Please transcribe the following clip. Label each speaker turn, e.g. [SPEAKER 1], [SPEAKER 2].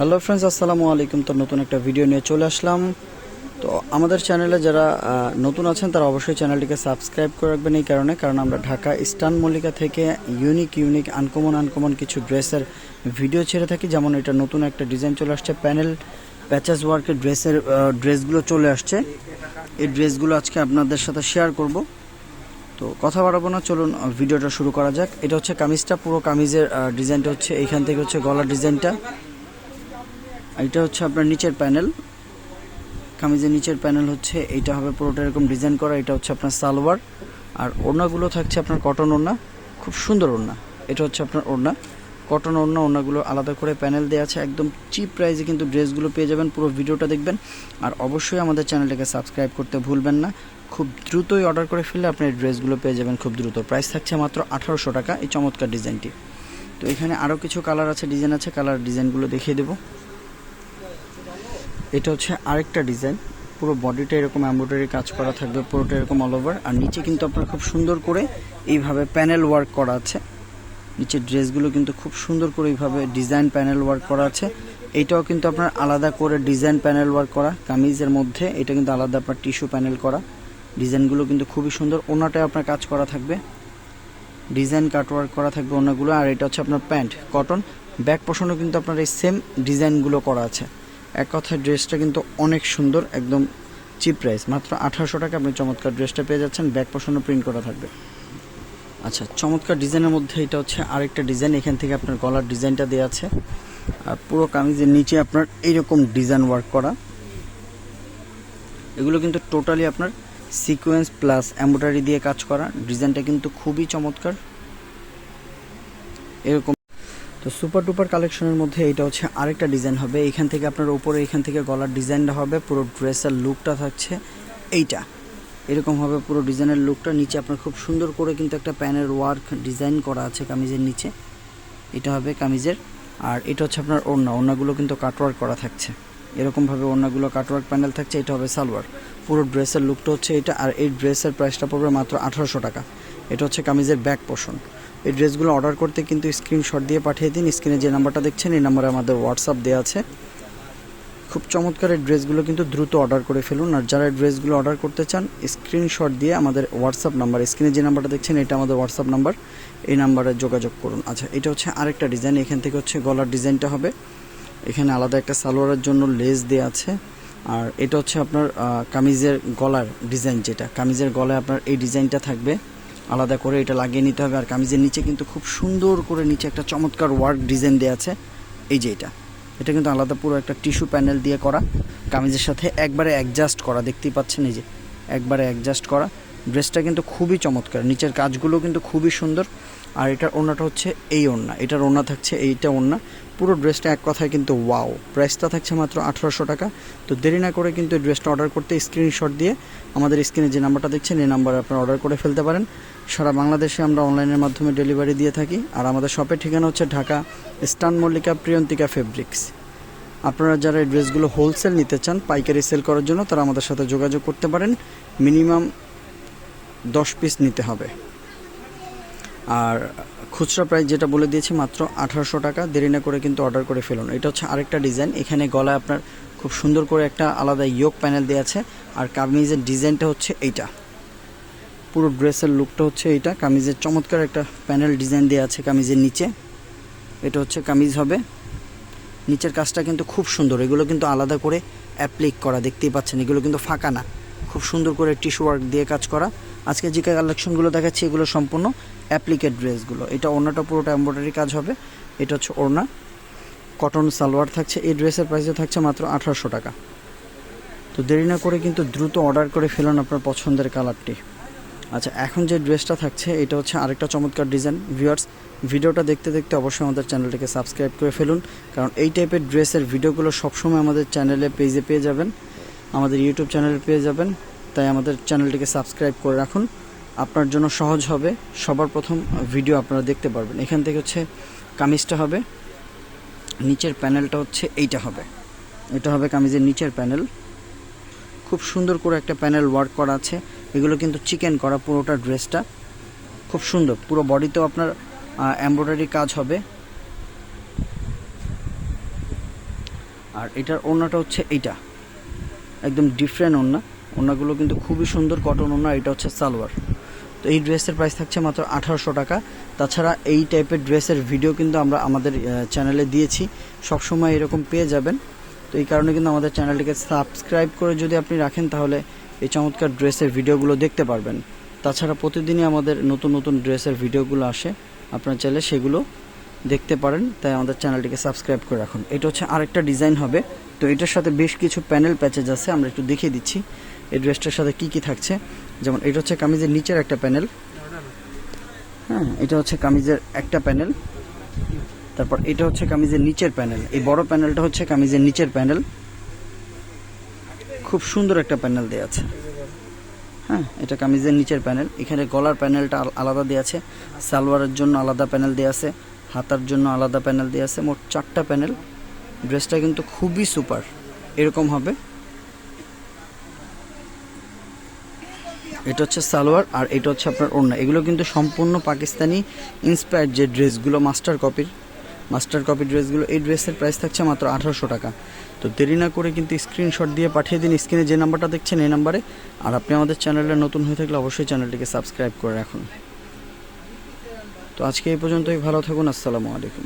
[SPEAKER 1] Hello friends, আসসালামু আলাইকুম। তো নতুন একটা ভিডিও নিয়ে চলে আসলাম। তো আমাদের চ্যানেলে যারা নতুন আছেন, তারা অবশ্যই চ্যানেলটিকে সাবস্ক্রাইব করে রাখবেন এই কারণে, কারণ আমরা ঢাকা ইস্টার্ন মল্লিকা থেকে ইউনিক ইউনিক আনকমন আনকমন কিছু ড্রেসের ভিডিও ছেড়ে থাকি। যেমন এটা নতুন একটা ডিজাইন চলে আসছে প্যানেল প্যাচেস ওয়ার্কের ড্রেসের ড্রেসগুলো চলে আসছে। এই ড্রেসগুলো আজকে আপনাদের সাথে শেয়ার করব। তো কথা বাড়াবো না, চলুন ভিডিওটা শুরু করা যাক। এটা হচ্ছে কামিজটা, পুরো কামিজের ডিজাইনটা হচ্ছে, এইখান থেকে হচ্ছে গলার ডিজাইনটা এটা হচ্ছে আপনার নিচের প্যানেল। কামিজের নিচের প্যানেল হচ্ছে, এইটা হবে পুরোটা এরকম ডিজাইন করা, এটা হচ্ছে আপনার সালোয়ার। আর ওড়নাগুলো থাকছে আপনার কটন ওড়না, খুব সুন্দর ওড়না। এটা হচ্ছে আপনার ওড়না। কটন ওড়না, ওড়নাগুলো আলাদা করে প্যানেল দেওয়া আছে, একদম চিপ প্রাইসে কিন্তু ড্রেসগুলো পেয়ে যাবেন, পুরো ভিডিওটা দেখবেন। আর অবশ্যই আমাদের চ্যানেলটাকে সাবস্ক্রাইব করতে ভুলবেন না। খুব দ্রুতই অর্ডার করে ফেললে আপনি ড্রেসগুলো পেয়ে যাবেন খুব দ্রুত। প্রাইস থাকছে মাত্র আঠারোশো টাকা, এই চমৎকার ডিজাইনটি। তো এখানে আরও কিছু কালার আছে ডিজাইন আছে কালার ডিজাইনগুলো দেখিয়ে দেবো। এটা হচ্ছে আরেকটা ডিজাইন। পুরো বডিটা এরকম এমব্রয়ডারি কাজ করা থাকবে, পুরোটা এরকম অল ওভার আর নিচে কিন্তু আপনার খুব সুন্দর করে এইভাবে প্যানেল ওয়ার্ক করা আছে। নিচের ড্রেসগুলো কিন্তু খুব সুন্দর করে এইভাবে ডিজাইন প্যানেল ওয়ার্ক করা আছে। এইটাও কিন্তু আপনার আলাদা করে ডিজাইন প্যানেল ওয়ার্ক করা। কামিজের মধ্যে এটা কিন্তু আলাদা আপনার টিস্যু প্যানেল করা। ডিজাইনগুলো কিন্তু খুবই সুন্দর। ওনাটায় আপনার কাজ করা থাকবে। ডিজাইন কাটওয়ার্ক করা থাকবে ওনাগুলো। আর এটা হচ্ছে আপনার প্যান্ট কটন ব্যাক পোষণও কিন্তু আপনার এই সেম ডিজাইনগুলো করা আছে। এক কথায় ড্রেসটা কিন্তু অনেক সুন্দর, একদম চিপ প্রাইস মাত্র আঠারোশো টাকা আপনি চমৎকার ড্রেসটা পেয়ে যাচ্ছেন। ব্যাক পোষণও প্রিন্ট করা থাকবে। আচ্ছা চমৎকার ডিজাইনের মধ্যে এটা হচ্ছে আরেকটা ডিজাইন। এখান থেকে আপনার গলার ডিজাইনটা দেওয়া আছে। আর পুরো কামিজের নিচে আপনার এইরকম ডিজাইন ওয়ার্ক করা। এগুলো কিন্তু টোটালি আপনার সিকোয়েন্স প্লাস এমব্রয়ডারি দিয়ে কাজ করা। ডিজাইনটা কিন্তু খুবই চমৎকার। এরকম তো সুপার টুপার কালেকশনের মধ্যে এটা হচ্ছে আরেকটা ডিজাইন হবে। এখান থেকে আপনার উপরে, এখান থেকে গলার ডিজাইনটা হবে, পুরো ড্রেসের লুকটা থাকছে এইটা। এরকম হবে পুরো ডিজাইনের লুকটা নিচে আপনার খুব সুন্দর করে কিন্তু একটা প্যানের ওয়ার্ক ডিজাইন করা আছে কামিজের নিচে। এটা হবে কামিজের। আর এটা হচ্ছে আপনার ওড়না। ওড়নাগুলো কিন্তু কাটওয়ার্ক করা থাকছে। এরকমভাবে ওড়নাগুলো কাটওয়ার্ক প্যানেল থাকছে। এটা হবে সালোয়ার। পুরো ড্রেসের লুকটা হচ্ছে এটা। আর এই ড্রেসের প্রাইসটা পড়বে মাত্র আঠারোশো টাকা। এটা হচ্ছে কামিজের ব্যাক পোষণ এই ড্রেসগুলো অর্ডার করতে কিন্তু স্ক্রিনশট দিয়ে পাঠিয়ে দিন। স্ক্রিনে যে নাম্বারটা দেখছেন, এই নাম্বারে আমাদের হোয়াটসঅ্যাপ দেওয়া আছে। খুব চমৎকার এই ড্রেসগুলো কিন্তু দ্রুত অর্ডার করে ফেলুন। আর যারা ড্রেসগুলো অর্ডার করতে চান, স্ক্রিনশট দিয়ে আমাদের হোয়াটসঅ্যাপ নাম্বার, স্ক্রিনে যে নাম্বারটা দেখছেন, এটা আমাদের হোয়াটসঅ্যাপ নাম্বার, এই নাম্বারে যোগাযোগ করুন। আচ্ছা এটা হচ্ছে আরেকটা ডিজাইন। এখান থেকে হচ্ছে গলার ডিজাইনটা হবে। এখানে আলাদা একটা সালোয়ারের জন্য লেস দেওয়া আছে। আর এটা হচ্ছে আপনার কামিজের গলার ডিজাইন যেটা। কামিজের গলায় আপনার এই ডিজাইনটা থাকবে। আলাদা করে এটা লাগিয়ে নিতে হবে। আর কামিজের নিচে কিন্তু খুব সুন্দর করে নিচে একটা চমৎকার ওয়ার্ক ডিজাইন দেওয়া আছে। এই যে এটা। এটা কিন্তু আলাদা পুরো একটা টিস্যু প্যানেল দিয়ে করা। কামিজের সাথে একবারে অ্যাডজাস্ট করা। দেখতেই পাচ্ছেন এই যে, একবারে অ্যাডজাস্ট করা। ড্রেসটা কিন্তু খুবই চমৎকার। নিচের কাজগুলো কিন্তু খুবই সুন্দর। আর এটার ওড়নাটা হচ্ছে এই ওড়না। এটার ওড়না থাকছে এইটা ওড়না। পুরো ড্রেসটা এক কথায় কিন্তু ওয়াও। প্রাইসটা থাকছে মাত্র আঠারোশো টাকা। তো দেরি না করে কিন্তু এই ড্রেসটা অর্ডার করতে স্ক্রিনশট দিয়ে আমাদের স্ক্রিনে যে নাম্বারটা দেখছেন, এই নাম্বারে আপনারা অর্ডার করে ফেলতে পারেন। সারা বাংলাদেশে আমরা অনলাইনের মাধ্যমে ডেলিভারি দিয়ে থাকি। আর আমাদের শপের ঠিকানা হচ্ছে ঢাকা স্টান মল্লিকা প্রিয়ন্তিকা ফেব্রিক্স আপনারা যারা এই ড্রেসগুলো হোলসেল নিতে চান, পাইকারি সেল করার জন্য তারা আমাদের সাথে যোগাযোগ করতে পারেন। মিনিমাম দশ পিস নিতে হবে। আর খুচরা প্রাইস যেটা বলে দিয়েছি মাত্র আঠারোশো টাকা। দেরি না করে কিন্তু অর্ডার করে ফেলুন। এটা হচ্ছে আরেকটা ডিজাইন এখানে গলায় আপনার খুব সুন্দর করে একটা আলাদা ইয়োগ প্যানেল দেওয়া আছে। আর কামিজের ডিজাইনটা হচ্ছে এইটা। পুরো ড্রেসের লুকটা হচ্ছে এইটা। কামিজের চমৎকার একটা প্যানেল ডিজাইন দেওয়া আছে কামিজের নিচে। এটা হচ্ছে কামিজ হবে। নিচের কাজটা কিন্তু খুব সুন্দর। এগুলো কিন্তু আলাদা করে অ্যাপ্লিক করা। দেখতেই পাচ্ছেন, এগুলো কিন্তু ফাঁকা না। খুব সুন্দর করে টিস্যু ওয়ার্ক দিয়ে কাজ করা। আজকে যে কালেকশনগুলো দেখাচ্ছি, এগুলো সম্পূর্ণ অ্যাপ্লিকেড ড্রেসগুলো। এটা ওড়নাটা পুরোটা এম্ব্রয়ডারি কাজ হবে। এটা হচ্ছে ওড়না। কটন সালোয়ার থাকছে। এই ড্রেসের প্রাইসও থাকছে মাত্র আঠারোশো টাকা। তো দেরি না করে কিন্তু দ্রুত অর্ডার করে ফেলুন আপনার পছন্দের কালারটি। আচ্ছা এখন যে ড্রেসটা থাকছে, এটা হচ্ছে আরেকটা চমৎকার ডিজাইন ভিউয়ার্স ভিডিওটা দেখতে দেখতে অবশ্যই আমাদের চ্যানেলটিকে সাবস্ক্রাইব করে ফেলুন। কারণ এই টাইপের ড্রেসের ভিডিওগুলো সবসময় আমাদের চ্যানেলে পেজে পেয়ে যাবেন। আমাদের ইউটিউব চ্যানেলে পেয়ে যাবেন। তাই আমাদের চ্যানেলটিকে সাবস্ক্রাইব করে রাখুন। আপনার জন্য সহজ হবে। সবার প্রথম ভিডিও আপনারা দেখতে পারবেন। এখান থেকে হচ্ছে কামিজটা হবে। নিচের প্যানেলটা হচ্ছে এইটা হবে। এটা হবে কামিজের নিচের প্যানেল খুব সুন্দর করে একটা প্যানেল ওয়ার্ক করা আছে। এগুলো কিন্তু চিকেন করা পুরোটা ড্রেসটা খুব সুন্দর। পুরো বডিতেও আপনার এমব্রয়ডারি কাজ হবে। আর এটার ওড়নাটা হচ্ছে এইটা। একদম ডিফারেন্ট ওড়না। ওড়নাগুলো কিন্তু খুবই সুন্দর কটন ওড়না। এটা হচ্ছে সালোয়ার। তো এই ড্রেসের প্রাইস থাকছে মাত্র আঠারোশো টাকা। তাছাড়া এই টাইপের ড্রেসের ভিডিও কিন্তু আমরা আমাদের চ্যানেলে দিয়েছি। সবসময় এরকম পেয়ে যাবেন। তো এই কারণে কিন্তু আমাদের চ্যানেলটিকে সাবস্ক্রাইব করে যদি আপনি রাখেন, তাহলে এই চমৎকার ড্রেসের ভিডিওগুলো দেখতে পারবেন। তাছাড়া প্রতিদিনই আমাদের নতুন নতুন ড্রেসের ভিডিওগুলো আসে। আপনার চাইলে সেগুলো দেখতে পারেন। তাই আমাদের চ্যানেলটিকে সাবস্ক্রাইব করে রাখুন। এটা হচ্ছে আরেকটা ডিজাইন হবে। তো এটার সাথে বেশ কিছু প্যানেল প্যাচেজ আছে। আমরা একটু দেখিয়ে দিচ্ছি। এই ড্রেসটার সাথে কি কি থাকছে? যেমন এটা হচ্ছে কামিজের নিচের একটা প্যানেল। হ্যাঁ এটা হচ্ছে কামিজের একটা প্যানেল। তারপর এটা হচ্ছে কামিজের নিচের প্যানেল। এই বড় প্যানেলটা হচ্ছে কামিজের নিচের প্যানেল। খুব সুন্দর একটা প্যানেল দেওয়া আছে। হ্যাঁ এটা কামিজের নিচের প্যানেল। এখানে গলার প্যানেলটা আলাদা দেওয়া আছে। সালোয়ারের জন্য আলাদা প্যানেল দেওয়া আছে। হাতার জন্য আলাদা প্যানেল দেওয়া আছে। মোট চারটা প্যানেল। ড্রেসটা কিন্তু খুবই সুপার। এরকম হবে। এটা হচ্ছে সালোয়ার আর এটা হচ্ছে আপনার ওড়না। এগুলো কিন্তু সম্পূর্ণ পাকিস্তানি ইন্সপায়ার্ড যে ড্রেসগুলো মাস্টার কপির মাস্টার কপি ড্রেসগুলো এই ড্রেসের প্রাইস থাকছে মাত্র আঠারোশো টাকা। তো দেরি না করে কিন্তু স্ক্রিনশট দিয়ে পাঠিয়ে দিন স্ক্রিনে যে নাম্বারটা দেখছেন এই নাম্বারে আর আপনি আমাদের চ্যানেলে নতুন হয়ে থাকলে অবশ্যই চ্যানেলটিকে সাবস্ক্রাইব করে রাখুন। তো আজকে এই পর্যন্তই, ভালো থাকুন, আসসালামু আলাইকুম।